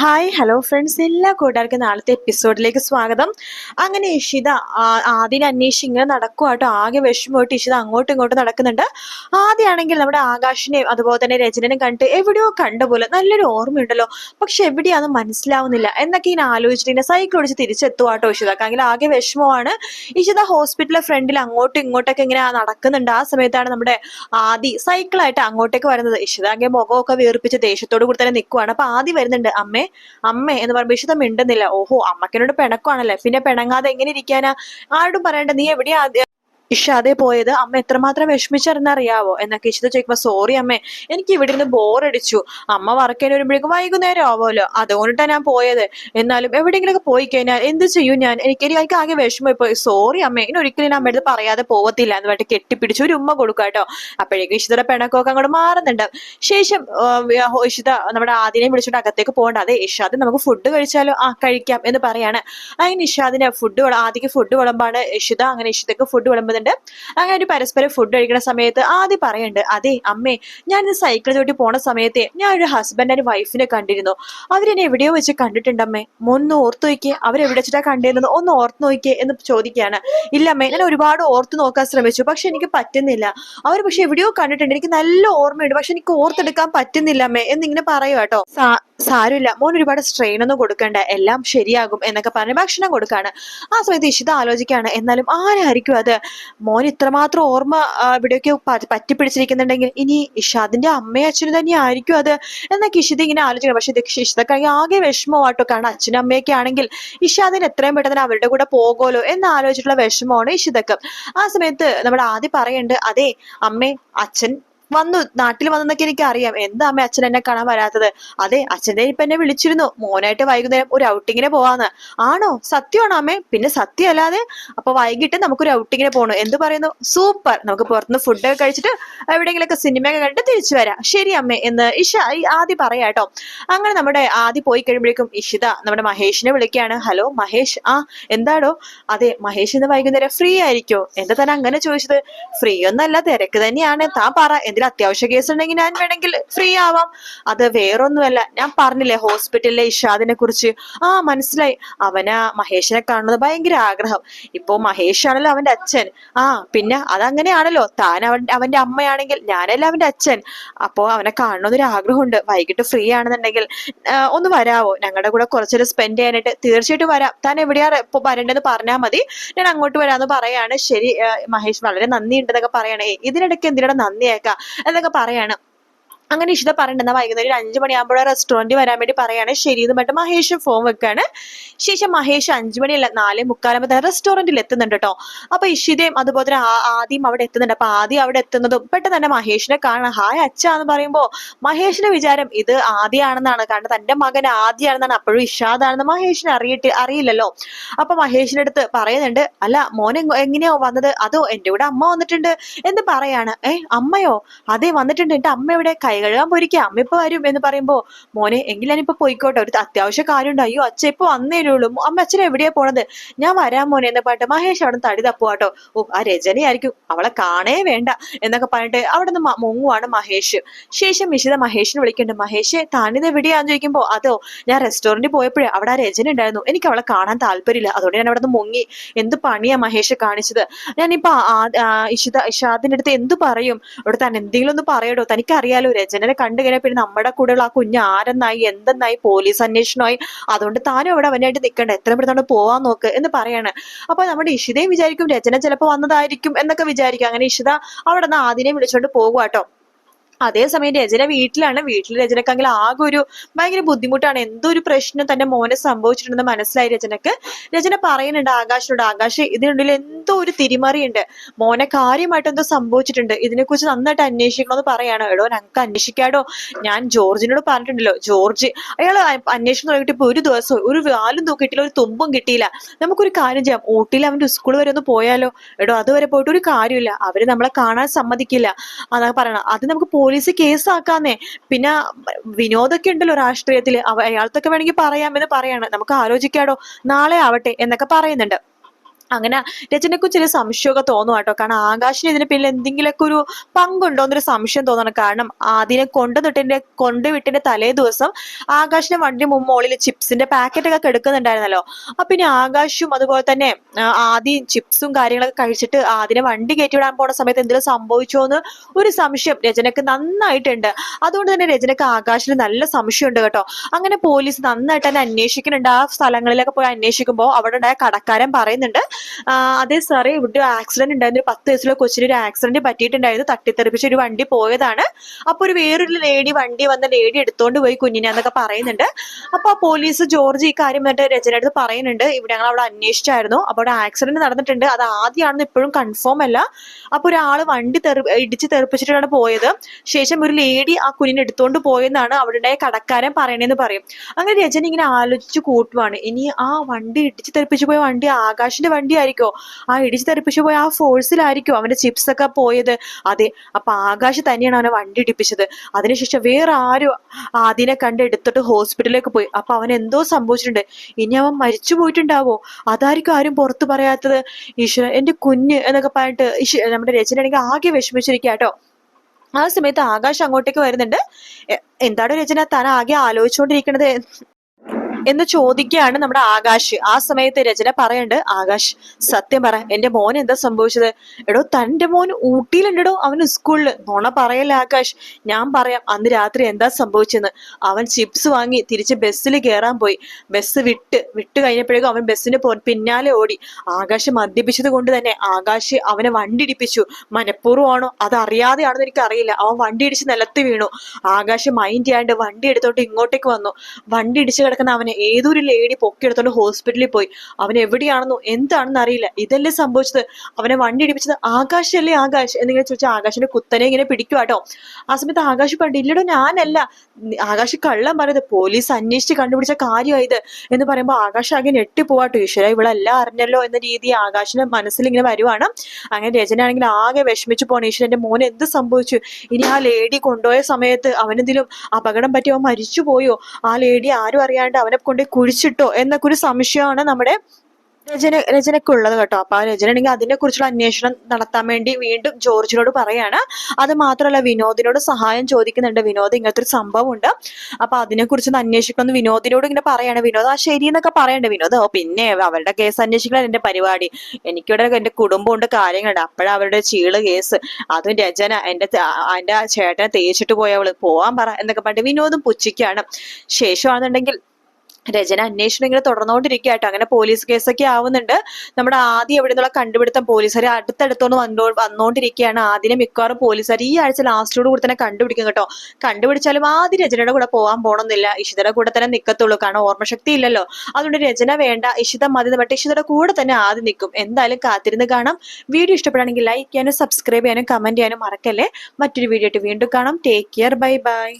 Hi hello friends എല്ലാ കൂട്ടുകാർക്കും നാളത്തെ എപ്പിസോഡിലേക്ക് സ്വാഗതം. അങ്ങനെ ഇഷിത ആദ്യം അന്വേഷിച്ച് ഇങ്ങനെ നടക്കുക കേട്ടോ ആകെ വിഷമമായിട്ട് ഇഷിത അങ്ങോട്ടും ഇങ്ങോട്ടും നടക്കുന്നുണ്ട്. ആദ്യമാണെങ്കിൽ നമ്മുടെ ആകാശിനെയും അതുപോലെ തന്നെ രചനയും കണ്ടിട്ട് എവിടെയോ കണ്ട പോലെ നല്ലൊരു ഓർമ്മയുണ്ടല്ലോ. പക്ഷെ എവിടെയാന്ന് മനസ്സിലാവുന്നില്ല. എന്നൊക്കെ ഇങ്ങനെ ആലോചിച്ചിട്ട് സൈക്കിൾ ഓടിച്ച് തിരിച്ചെത്തുക കേട്ടോ ഇഷിതക്കാണെങ്കിൽ ആകെ വിഷമമാണ്. ഇഷിത ഹോസ്പിറ്റലിലെ ഫ്രണ്ടിൽ അങ്ങോട്ടും ഇങ്ങോട്ടൊക്കെ ഇങ്ങനെ നടക്കുന്നുണ്ട്. ആ സമയത്താണ് നമ്മുടെ ആദി സൈക്കിളായിട്ട് അങ്ങോട്ടേക്ക് വരുന്നത്. ഇഷിത അങ്ങനെ മുഖമൊക്കെ വീർപ്പിച്ച് ദേഷ്യത്തോടു കൂടി തന്നെ നിൽക്കുവാണ് അപ്പൊ ആദി വരുന്നുണ്ട്. അമ്മേ അമ്മേ എന്ന് പറയുമ്പോൾ ഇഷിത മിണ്ടുന്നില്ല. ഓഹോ അമ്മക്കിനോട് പിണക്കമാണല്ലേ? പിന്നെ പിണങ്ങാതെ എങ്ങനെ ഇരിക്കാനാ? ആരോടും പറയണ്ട. നീ എവിടെയാ ഇഷാദെ പോയത് അമ്മ എത്രമാത്രം വിഷമിച്ചറിഞ്ഞറിയാവോ? എന്നൊക്കെ ഇഷിത ചോദിക്കുമ്പോ സോറി അമ്മേ എനിക്ക് ഇവിടെ നിന്ന് ബോറടിച്ചു അമ്മ വർക്കേന് വരുമ്പോഴേക്കും വൈകുന്നേരം ആവുമല്ലോ. അതുകൊണ്ടിട്ടാണ് ഞാൻ പോയത്. എന്നാലും എവിടെയെങ്കിലുമൊക്കെ പോയി കഴിഞ്ഞാൽ എന്ത് ചെയ്യും ഞാൻ? എനിക്ക് എനിക്ക് ആകെ വിഷമമായി പോയി. സോറി അമ്മേ ഇനി ഒരിക്കലും ഞാൻ അമ്മയുടെ പറയാതെ പോവത്തില്ല എന്ന് പറഞ്ഞിട്ട് കെട്ടിപ്പിടിച്ച് ഒരു ഉമ്മ കൊടുക്കുക കേട്ടോ. അപ്പോഴേക്കും ഇഷിതയുടെ പെണക്കൊക്കെ അങ്ങോട്ട് മാറുന്നുണ്ട്. ശേഷം ഇഷിത നമ്മുടെ ആദിനെ വിളിച്ചിട്ട് അകത്തേക്ക് പോകണ്ട. അതെ ഇഷാദ് നമുക്ക് ഫുഡ് കഴിച്ചാലോ? ആ കഴിക്കാം എന്ന് പറയാണ്. അങ്ങനെ ഇഷാദിന് ഫുഡ് ആദ്യക്ക് ഫുഡ് വിളമ്പാണ്. ഇഷിത അങ്ങനെ ഇഷിതക്ക് ഫുഡ് വിളമ്പുന്നുണ്ട് അങ്ങനെ ഒരു പരസ്പരം ഫുഡ് കഴിക്കുന്ന സമയത്ത് ആദ്യം പറയുന്നുണ്ട് അതെ അമ്മേ ഞാൻ ഇന്ന് സൈക്കിൾ ചോട്ടി പോണ സമയത്തെ ഞാൻ ഒരു ഹസ്ബൻഡ് ആൻഡ് വൈഫിനെ കണ്ടിരുന്നു. അവരെന്നെ എവിടെയോ വെച്ച് കണ്ടിട്ടുണ്ടമ്മേ ഒന്ന് ഓർത്ത് നോക്കിയേ അവരെവിടെ വെച്ചിട്ടാ കണ്ടിരുന്നത് ഒന്ന് ഓർത്ത് നോക്കിയേ എന്ന് ചോദിക്കുകയാണ്. ഇല്ല അമ്മേ ഞാൻ ഒരുപാട് ഓർത്ത് നോക്കാൻ ശ്രമിച്ചു പക്ഷെ എനിക്ക് പറ്റുന്നില്ല. അവർ പക്ഷെ എവിടെയോ കണ്ടിട്ടുണ്ട്. എനിക്ക് നല്ല ഓർമ്മയുണ്ട് പക്ഷെ എനിക്ക് ഓർത്തെടുക്കാൻ പറ്റുന്നില്ല അമ്മേ എന്നിങ്ങനെ പറയൂ കേട്ടോ. സാരമില്ല മോൻ ഒരുപാട് സ്ട്രെയിൻ ഒന്നും കൊടുക്കണ്ട എല്ലാം ശരിയാകും എന്നൊക്കെ പറഞ്ഞ് ഭക്ഷണം കൊടുക്കാണ്. ആ സമയത്ത് ഇഷിത ആലോചിക്കുകയാണ് എന്നാലും ആരായിരിക്കും അത്? മോൻ ഇത്രമാത്രം ഓർമ്മ ഇവിടെയൊക്കെ പറ്റി പറ്റിപ്പിടിച്ചിരിക്കുന്നുണ്ടെങ്കിൽ ഇനി ഇഷാദിന്റെ അമ്മയും അച്ഛനും തന്നെ ആയിരിക്കും അത് എന്നൊക്കെ ഇഷിത ഇങ്ങനെ ആലോചിക്കണം. പക്ഷെ ഇത് ഇഷിതക്കാണെങ്കിൽ ആകെ വിഷമമാട്ടോ കാരണം അച്ഛനും അമ്മയൊക്കെ ആണെങ്കിൽ ഇഷാദിന് എത്രയും പെട്ടെന്ന് അവരുടെ കൂടെ പോകുമല്ലോ എന്ന് ആലോചിച്ചിട്ടുള്ള വിഷമമാണ് ഇഷിതക്ക്. ആ സമയത്ത് നമ്മൾ ആദ്യം പറയുന്നുണ്ട് അതെ അമ്മേ അച്ഛൻ വന്നു നാട്ടിൽ വന്നെന്നൊക്കെ എനിക്ക് അറിയാം എന്താ അമ്മ അച്ഛൻ എന്നെ കാണാൻ വരാത്തത്? അതെ അച്ഛന്റെ ഇപ്പൊ എന്നെ വിളിച്ചിരുന്നു. മോനായിട്ട് വൈകുന്നേരം ഒരു ഔട്ടിങ്ങിന് പോവാന്ന്. ആണോ? സത്യമാണോ അമ്മേ? പിന്നെ സത്യം അല്ലാതെ അപ്പൊ വൈകിട്ട് നമുക്കൊരു ഔട്ടിങ്ങിന് പോകണം എന്ത് പറയുന്നു? സൂപ്പർ. നമുക്ക് പുറത്തുനിന്ന് ഫുഡൊക്കെ കഴിച്ചിട്ട് എവിടെയെങ്കിലൊക്കെ സിനിമയൊക്കെ കണ്ടിട്ട് തിരിച്ചു വരാം. ശരി അമ്മേ എന്ന് ഇഷ ആദ്യം പറയാം പറയാട്ടോ അങ്ങനെ നമ്മുടെ ആദ്യം പോയി കഴിയുമ്പോഴേക്കും ഇഷിത നമ്മുടെ മഹേഷിനെ വിളിക്കുകയാണ്. ഹലോ മഹേഷ്? ആ എന്താടോ? അതെ മഹേഷ് ഇന്ന് വൈകുന്നേരം ഫ്രീ ആയിരിക്കോ? എന്താ തന്നെ അങ്ങനെ ചോദിച്ചത്? ഫ്രീ ഒന്നല്ല തിരക്ക് തന്നെയാണ്. താ പറ എന്തെങ്കിലും അത്യാവശ്യ കേസ് ഉണ്ടെങ്കിൽ ഞാൻ വേണമെങ്കിൽ ഫ്രീ ആവാം. അത് വേറൊന്നുമല്ല. ഞാൻ പറഞ്ഞില്ലേ ഹോസ്പിറ്റലിലെ ഇഷാദിനെ കുറിച്ച്. ആ മനസ്സിലായി. അവന് മഹേഷിനെ കാണുന്നത് ഭയങ്കര ആഗ്രഹം. ഇപ്പോ മഹേഷ് ആണല്ലോ അവന്റെ അച്ഛൻ. ആ പിന്നെ അതങ്ങനെയാണല്ലോ. താൻ അവൻ അവന്റെ അമ്മയാണെങ്കിൽ ഞാനല്ല അവന്റെ അച്ഛൻ. അപ്പോ അവനെ കാണണമെന്നൊരു ആഗ്രഹമുണ്ട്. വൈകിട്ട് ഫ്രീ ആണെന്നുണ്ടെങ്കിൽ ഒന്ന് വരാവോ? ഞങ്ങളുടെ കൂടെ കുറച്ചൊരു സ്പെൻഡ് ചെയ്യാനായിട്ട് തീർച്ചയായിട്ടും വരാം. താൻ എവിടെയാ ഇപ്പൊ വരേണ്ടത് പറഞ്ഞാൽ മതി. ഞാൻ അങ്ങോട്ട് വരാമെന്ന് പറയാണ്. ശരി മഹേഷ് വളരെ നന്ദി ഉണ്ടെന്നൊക്കെ പറയണേ ഇതിനിടയ്ക്ക് എന്തിനാണ് നന്ദിയേക്കാം? എന്നൊക്കെ പറയാണ്. അങ്ങനെ ഇഷിത പറയണ്ടെന്ന വൈകുന്നേരം ഒരു അഞ്ചു മണിയാകുമ്പോൾ റെസ്റ്റോറന്റ് വരാൻ വേണ്ടി പറയാണ്. ശരി എന്ന് പറഞ്ഞിട്ട് മഹേഷ് ഫോൺ വെക്കാണ്. ശേഷം മഹേഷ് അഞ്ചു മണിയല്ല നാല് മുക്കാലാകുമ്പോൾ റെസ്റ്റോറന്റിൽ എത്തുന്നുണ്ട് കേട്ടോ അപ്പൊ ഇഷിതയും അതുപോലെ തന്നെ ആദ്യം അവിടെ എത്തുന്നുണ്ട്. അപ്പൊ ആദ്യം അവിടെ എത്തുന്നതും പെട്ടെന്ന് തന്നെ മഹേഷിനെ കാണണം ഹായ് അച്ഛ എന്ന് പറയുമ്പോ മഹേഷിന്റെ വിചാരം ഇത് ആദ്യമാണെന്നാണ് കാരണം തന്റെ മകൻ ആദ്യമാണെന്നാണ് അപ്പോഴും ഇഷാദാണെന്ന് മഹേഷിന് അറിയിട്ട് അറിയില്ലല്ലോ. അപ്പൊ മഹേഷിന്റെ അടുത്ത് പറയുന്നുണ്ട് അല്ല മോൻ എങ്ങനെയാ എങ്ങനെയോ വന്നത്? അതോ എന്റെ കൂടെ അമ്മ വന്നിട്ടുണ്ട്? എന്ന് പറയാണ്. ഏ അമ്മയോ? അതെ വന്നിട്ടുണ്ട്. എന്റെ അമ്മ ഇവിടെ കൈ കഴുകാൻ പോയിരിക്കാം അമ്മ ഇപ്പൊ വരും എന്ന് പറയുമ്പോ മോനെ എങ്കിൽ ഞാനിപ്പോ പോയിക്കോട്ടെ. ഒരു അത്യാവശ്യ കാര്യമുണ്ട്. അയ്യോ അച്ഛൻ ഇപ്പൊ വന്നേനേ ഉള്ളൂ അമ്മ അച്ഛൻ എവിടെയാ പോണത്? ഞാൻ വരാൻ മോനെ എന്ന് പറഞ്ഞിട്ട് മഹേഷ് അവിടെ തടി തപ്പുവാട്ടോ ഓ ആ രചനയായിരിക്കും അവളെ കാണേ വേണ്ട എന്നൊക്കെ പറഞ്ഞിട്ട് അവിടെ നിന്ന് മുങ്ങുവാണ് മഹേഷ്. ശേഷം മിശിത മഹേഷിനെ വിളിക്കുന്നുണ്ട്. മഹേഷ് താനിത് എവിടെയാന്ന് ചോദിക്കുമ്പോ അതോ ഞാൻ റെസ്റ്റോറന്റിൽ പോയപ്പോഴേ അവിടെ ആ രചന ഉണ്ടായിരുന്നു. എനിക്ക് അവളെ കാണാൻ താല്പര്യമില്ല. അതുകൊണ്ട് ഞാൻ അവിടെ നിന്ന് മുങ്ങി. എന്ത് പണിയാ മഹേഷ് കാണിച്ചത്? ഞാനിപ്പോ ഇഷിത ഇഷാദിന്റെ അടുത്ത് എന്ത് പറയും? അവിടെ തന്നെ എന്തെങ്കിലും ഒന്ന് പറയടോ. തനിക്കറിയാലോ രചനനെ കണ്ടു കഴിഞ്ഞാൽ പിന്നെ നമ്മുടെ കൂടെയുള്ള ആ കുഞ്ഞ് ആരെന്നായി എന്തെന്നായി പോലീസ് അന്വേഷണമായി. അതുകൊണ്ട് താനും അവിടെ അവനായിട്ട് നിൽക്കണ്ട എത്രയും പെട്ടെന്ന് പോവാൻ നോക്ക് എന്ന് പറയാണ്. അപ്പൊ നമ്മുടെ ഇഷിതയും വിചാരിക്കും രചന ചിലപ്പോ വന്നതായിരിക്കും എന്നൊക്കെ വിചാരിക്കും. അങ്ങനെ ഇഷിത അവിടെ നിന്ന് ആദിനെ വിളിച്ചോണ്ട് പോകുവാട്ടോ. അതേസമയം രചന വീട്ടിലാണ്. വീട്ടിൽ രചനക്കാണെങ്കിൽ ആകെ ഒരു ഭയങ്കര ബുദ്ധിമുട്ടാണ്. എന്തോ ഒരു പ്രശ്നം തന്റെ മോനെ സംഭവിച്ചിട്ടുണ്ടെന്ന് മനസ്സിലായി രചനക്ക്. രചന പറയുന്നുണ്ട് ആകാശിനോട് ആകാശ് ഇതിനുള്ളിൽ എന്തോ ഒരു തിരിമറിയുണ്ട്. മോനെ കാര്യമായിട്ട് എന്തോ സംഭവിച്ചിട്ടുണ്ട്. ഇതിനെക്കുറിച്ച് നന്നായിട്ട് അന്വേഷിക്കണമെന്ന് പറയാണ്. എടോ ഞങ്ങൾക്ക് അന്വേഷിക്കാടോ? ഞാൻ ജോർജിനോട് പറഞ്ഞിട്ടുണ്ടല്ലോ. ജോർജ് അയാൾ അന്വേഷണം തുടങ്ങിയിട്ട് ഇപ്പൊ ഒരു ദിവസം ഒരു വാലും തൂക്കിയിട്ടില്ല ഒരു തുമ്പും കിട്ടിയില്ല. നമുക്കൊരു കാര്യം ചെയ്യാം. ഊട്ടിയിൽ അവന്റെ സ്കൂൾ വരെ ഒന്ന് പോയാലോ? എടോ അതുവരെ പോയിട്ട് ഒരു കാര്യമില്ല. അവർ നമ്മളെ കാണാൻ സമ്മതിക്കില്ല. അതാ പറയണം അത് നമുക്ക് പോലീസ് കേസാക്കാന്നേ. പിന്നെ വിനോദൊക്കെ ഉണ്ടല്ലോ രാഷ്ട്രീയത്തിൽ. അയാൾക്കൊക്കെ വേണമെങ്കിൽ പറയാമെന്ന് പറയാണ്. നമുക്ക് ആലോചിക്കാടോ? നാളെ ആവട്ടെ എന്നൊക്കെ പറയുന്നുണ്ട്. അങ്ങനെ രചനയ്ക്ക് ചെറിയ സംശയമൊക്കെ തോന്നും കേട്ടോ. കാരണം ആകാശിന് ഇതിന് പിന്നിൽ എന്തെങ്കിലുമൊക്കെ ഒരു പങ്കുണ്ടോ എന്നൊരു സംശയം തോന്നണം കാരണം ആദ്യം കൊണ്ടുവിട്ടിന്റെ കൊണ്ടുവിട്ടിന്റെ തലേ ദിവസം ആകാശിന്റെ വണ്ടി മുമ്പോളിൽ ചിപ്സിന്റെ പാക്കറ്റ് ഒക്കെ എടുക്കുന്നുണ്ടായിരുന്നല്ലോ അപ്പൊ പിന്നെ ആകാശും അതുപോലെ തന്നെ ആദ്യം ചിപ്സും കാര്യങ്ങളൊക്കെ കഴിച്ചിട്ട് ആദ്യം വണ്ടി കയറ്റിവിടാൻ പോണ സമയത്ത് എന്തെങ്കിലും സംഭവിച്ചോ എന്ന് ഒരു സംശയം രചനക്ക് നന്നായിട്ടുണ്ട്. അതുകൊണ്ട് തന്നെ രചനക്ക് ആകാശിന് നല്ല സംശയമുണ്ട് കേട്ടോ. അങ്ങനെ പോലീസ് നന്നായിട്ട് തന്നെ അന്വേഷിക്കുന്നുണ്ട്. ആ സ്ഥലങ്ങളിലൊക്കെ പോയി അന്വേഷിക്കുമ്പോൾ അവിടെ ഉണ്ടായ കടക്കാരൻ പറയുന്നുണ്ട് അതെ സാറേ ഇവിടെ ആക്സിഡന്റ് ഉണ്ടായിരുന്നു പത്ത് വയസ്സിലെ കൊച്ചിന് ഒരു ആക്സിഡന്റ് പറ്റിയിട്ടുണ്ടായിരുന്നു. തട്ടിത്തെറിപ്പിച്ച് ഒരു വണ്ടി പോയതാണ്. അപ്പൊ ഒരു വേറൊരു ലേഡി വണ്ടി വന്ന ലേഡി എടുത്തോണ്ട് പോയി കുഞ്ഞിനെ എന്നൊക്കെ പറയുന്നുണ്ട്. അപ്പൊ ആ പോലീസ് ജോർജ് ഈ കാര്യം എന്നിട്ട് രചന അടുത്ത് പറയുന്നുണ്ട്. ഇവിടെ ഞങ്ങൾ അവിടെ അന്വേഷിച്ചായിരുന്നു. അപ്പൊ അവിടെ ആക്സിഡന്റ് നടന്നിട്ടുണ്ട്. അത് ആദ്യമാണെന്ന് ഇപ്പോഴും കൺഫേം അല്ല. അപ്പൊ ഒരാൾ വണ്ടി തെറി ഇടിച്ച് തെറിപ്പിച്ചിട്ടാണ് പോയത്. ശേഷം ഒരു ലേഡി ആ കുഞ്ഞിനെ എടുത്തോണ്ട് പോയെന്നാണ് അവിടെ കടക്കാരൻ പറയണേന്ന് പറയും. അങ്ങനെ രചന ഇങ്ങനെ ആലോചിച്ച് കൂട്ടുവാണ്. ഇനി ആ വണ്ടി ഇടിച്ച് തെറിപ്പിച്ച് പോയ വണ്ടി ആകാശിന്റെ വണ്ടി ആയിരിക്കോ ആ ഇടിച്ച് തെറിപ്പിച്ചു പോയ ആ ഫോഴ്സിലായിരിക്കോ അവന്റെ ചിപ്സ് ഒക്കെ പോയത്? അതെ അപ്പൊ ആകാശ് തന്നെയാണ് അവനെ വണ്ടി ഇടിപ്പിച്ചത്. അതിനുശേഷം വേറെ ആരും ആദ്യനെ കണ്ട് എടുത്തിട്ട് ഹോസ്പിറ്റലിലേക്ക് പോയി. അപ്പൊ അവൻ എന്തോ സംഭവിച്ചിട്ടുണ്ട്. ഇനി അവൻ മരിച്ചു പോയിട്ടുണ്ടാവോ? അതായിരിക്കും ആരും പുറത്തു പറയാത്തത്. ഈശ്വര എന്റെ കുഞ്ഞ് എന്നൊക്കെ പറഞ്ഞിട്ട് നമ്മുടെ രചനയാണെങ്കിൽ ആകെ വിഷമിച്ചിരിക്കാട്ടോ ആ സമയത്ത് ആകാശ് അങ്ങോട്ടേക്ക് വരുന്നുണ്ട്. എന്താണ് രചന? താൻ ആകെ ആലോചിച്ചുകൊണ്ടിരിക്കണത് എന്ന് ചോദിക്കുകയാണ് നമ്മുടെ ആകാശ്. ആ സമയത്ത് രചന പറയണ്ട് ആകാശ് സത്യം പറ എന്റെ മോൻ എന്താ സംഭവിച്ചത്? എടോ തന്റെ മോൻ ഊട്ടിയിലുണ്ടോ അവൻ സ്കൂളിൽ. നുണ പറയല്ല ആകാശ് ഞാൻ പറയാം അന്ന് രാത്രി എന്താ സംഭവിച്ചെന്ന്. അവൻ ചിപ്സ് വാങ്ങി തിരിച്ച് ബസ്സിൽ കയറാൻ പോയി. ബസ് വിട്ട് വിട്ട് കഴിഞ്ഞപ്പോഴേക്കും അവൻ ബസ്സിന് പോ- പിന്നാലെ ഓടി. ആകാശ് മദ്യപിച്ചത് കൊണ്ട് തന്നെ ആകാശ് അവനെ വണ്ടി ഇടിപ്പിച്ചു മനഃപൂർവമാണോ അത് അറിയാതെയാണെന്ന് എനിക്ക് അറിയില്ല അവൻ വണ്ടി ഇടിച്ച് നിലത്ത് വീണു. ആകാശ് മൈൻഡ് ചെയ്യാണ്ട് വണ്ടി എടുത്തോണ്ട് ഇങ്ങോട്ടേക്ക് വന്നു. വണ്ടി ഇടിച്ച് കിടക്കുന്ന അവനെ ഏതൊരു ലേഡി പൊക്കിയെടുത്തോണ്ട് ഹോസ്പിറ്റലിൽ പോയി. അവൻ എവിടെയാണെന്നോ എന്താണെന്ന് അറിയില്ല. ഇതല്ലേ സംഭവിച്ചത്? അവനെ വണ്ടി ഇടിപ്പിച്ചത് ആകാശല്ലേ ആകാശ്? എന്നിങ്ങനെ ചോദിച്ചാൽ ആകാശിന്റെ കുത്തനെ ഇങ്ങനെ പിടിക്കുക കേട്ടോ ആ സമയത്ത് ആകാശ് പണ്ട് ഇല്ലടോ ഞാനല്ല. ആകാശ് കള്ളം പറയത് പോലീസ് അന്വേഷിച്ച് കണ്ടുപിടിച്ച കാര്യമായത് എന്ന് പറയുമ്പോൾ ആകാശ് ആകെ ഞെട്ടിപ്പോവാട്ടോ ഈശ്വര ഇവളെല്ലാം അറിഞ്ഞല്ലോ എന്ന രീതി ആകാശിന്റെ മനസ്സിൽ ഇങ്ങനെ വരുവാണ്. അങ്ങനെ രചന ആണെങ്കിൽ ആകെ വിഷമിച്ചു പോണ. ഈശ്വരൻ എന്റെ മോൻ എന്ത് സംഭവിച്ചു? ഇനി ആ ലേഡി കൊണ്ടുപോയ സമയത്ത് അവനെന്തെങ്കിലും അപകടം പറ്റി അവൻ മരിച്ചു പോയോ ആ ലേഡി ആരും അറിയാണ്ട് അവനെ കൊണ്ട് കുഴിച്ചിട്ടോ എന്നൊക്കെ ഒരു സംശയമാണ് നമ്മുടെ രചന രചനക്കുള്ളത് കേട്ടോ. അപ്പൊ ആ രചന ഉണ്ടെങ്കിൽ അതിനെ കുറിച്ചുള്ള അന്വേഷണം നടത്താൻ വേണ്ടി വീണ്ടും ജോർജിനോട് പറയാണ്. അത് മാത്രമല്ല വിനോദിനോട് സഹായം ചോദിക്കുന്നുണ്ട്. വിനോദ് ഇങ്ങനത്തെ ഒരു സംഭവം ഉണ്ട് അപ്പൊ അതിനെ കുറിച്ച് അന്വേഷിക്കണം വിനോദിനോട് ഇങ്ങനെ പറയാണ്. വിനോദ് ആ ശരി എന്നൊക്കെ പറയണ്ടേ വിനോദ്. ഓ പിന്നെ അവരുടെ കേസ് അന്വേഷിക്കലാണ് എന്റെ പരിപാടി. എനിക്കിവിടെ എന്റെ കുടുംബമുണ്ട് കാര്യങ്ങളുണ്ട്. അപ്പോഴാ അവരുടെ ചീൾ കേസ്. അതും രചന എന്റെ എന്റെ ചേട്ടനെ തേച്ചിട്ട് പോയവൾ പോവാൻ പറ എന്നൊക്കെ പറഞ്ഞിട്ട് വിനോദും പുച്ഛിക്കാണ്. ശേഷമാണെന്നുണ്ടെങ്കിൽ രചന അന്വേഷണം ഇങ്ങനെ തുടർന്നുകൊണ്ടിരിക്കുക കേട്ടോ അങ്ങനെ പോലീസ് കേസൊക്കെ ആവുന്നുണ്ട്. നമ്മുടെ ആദ്യം എവിടെ നിന്നുള്ള കണ്ടുപിടുത്തം പോലീസുകാർ അടുത്തടുത്തോണ്ട് വന്നോ വന്നോണ്ടിരിക്കുകയാണ്. ആദ്യം മിക്കവാറും പോലീസുകാർ ഈ ആഴ്ച ലാസ്റ്റോട് കൂടി തന്നെ കണ്ടുപിടിക്കും കേട്ടോ. കണ്ടുപിടിച്ചാലും ആദ്യം രചനയുടെ കൂടെ പോകാൻ പോകണമെന്നില്ല ഇഷിതയുടെ കൂടെ തന്നെ നിൽക്കത്തുള്ളൂ കാരണം ഓർമ്മശക്തി ഇല്ലല്ലോ. അതുകൊണ്ട് രചന വേണ്ട ഇഷിത മതി ബട്ട് ഇഷിതയുടെ കൂടെ തന്നെ ആദ്യം നിൽക്കും എന്തായാലും കാത്തിരുന്ന് കാണാം. വീഡിയോ ഇഷ്ടപ്പെടുകയാണെങ്കിൽ ലൈക്ക് ചെയ്യാനും സബ്സ്ക്രൈബ് ചെയ്യാനും കമന്റ് ചെയ്യാനും മറക്കല്ലേ. മറ്റൊരു വീഡിയോ ആയിട്ട് വീണ്ടും കാണാം. Take care bye bye